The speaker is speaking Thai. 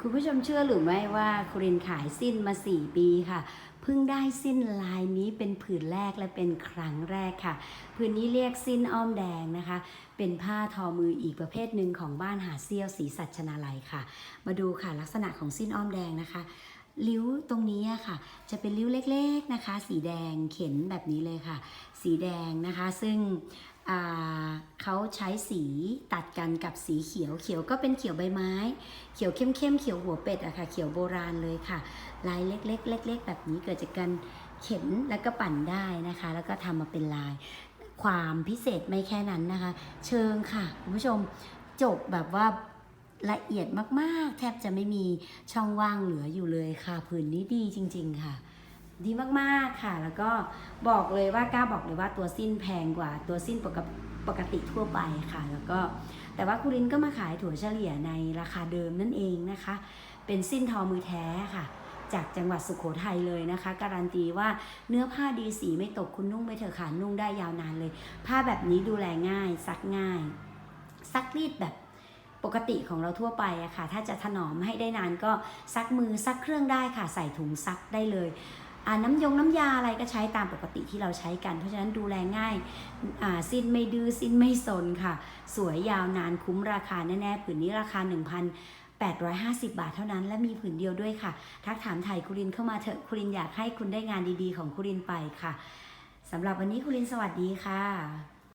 คุณผู้ชมเชื่อหรือไม่ว่าครินขายสิ้นมา 4 ปีค่ะ เพิ่งได้สิ้นลายนี้เป็นผืนแรกและเป็นครั้งแรกค่ะ ผืนนี้เรียกสิ้นอ้อมแดงนะคะ เป็นผ้าทอมืออีกประเภทหนึ่งของบ้านหาเซี่ยวสีสัชนาลัยค่ะ มาดูค่ะลักษณะของสิ้นอ้อมแดงนะคะริ้วตรงนี้ค่ะ จะเป็นริ้วเล็ก ๆนะคะ สีแดงเข็นแบบนี้เลยค่ะ สีแดงนะคะ ซึ่งอ่า เขาใช้สีตัดกันกับสีเขียว เขียวก็เป็นเขียวใบไม้ เขียวเข้มๆเขียวหัวเป็ดอะค่ะ เขียวโบราณเลยค่ะ ลายเล็กๆเล็กๆแบบนี้เกิดจากการเข็นแล้วก็ปั่นได้นะคะ แล้วก็ทำมาเป็นลาย ความพิเศษไม่แค่นั้นนะคะ เชิงค่ะคุณผู้ชมจบแบบว่าละเอียดมากๆ แทบจะไม่มีช่องว่างเหลืออยู่เลยค่ะผืนนี้ดีจริง ๆ ค่ะ ดีมากๆค่ะ แล้วก็บอกเลยว่ากล้าบอกเลยว่าตัวสิ้นแพงกว่าตัวสิ้นปกติ ปกติทั่วไปค่ะ แล้วก็แต่ว่าคุรินก็มาขายถั่วเฉลี่ยในราคาเดิมนั่นเองนะคะ เป็นสิ้นทอมือแท้ค่ะ จากจังหวัดสุโขทัยเลยนะคะ การันตีว่าเนื้อผ้าดีสีไม่ตกคุณนุ่งไปเถอะค่ะนุ่งได้ยาวนานเลย ผ้าแบบนี้ดูแลง่าย ซักง่าย ซักรีดแบบปกติของเราทั่วไปอะค่ะ ถ้าจะถนอมให้ได้นานก็ซักมือซักเครื่องได้ค่ะ ใส่ถุงซักได้เลย น้ำยงน้ำยาอะไรก็ใช้ตามปกติที่เราใช้กัน เพราะฉะนั้นดูแลง่ายาสิ้นไม่ดื้อสิ้นไม่สนค่ะ สวยยาวนานคุ้มราคาแน่ๆผืนนี้ราคา1,850 บาทเท่านั้น และมีผืนเดียวด้วยค่ะ ทักถามไทยคุรินเข้ามาเถอะคุรินอยากให้คุณได้งานดีๆ ของคุรินไปค่ะสำหรับวันนี้คุรินสวัสดีค่ะ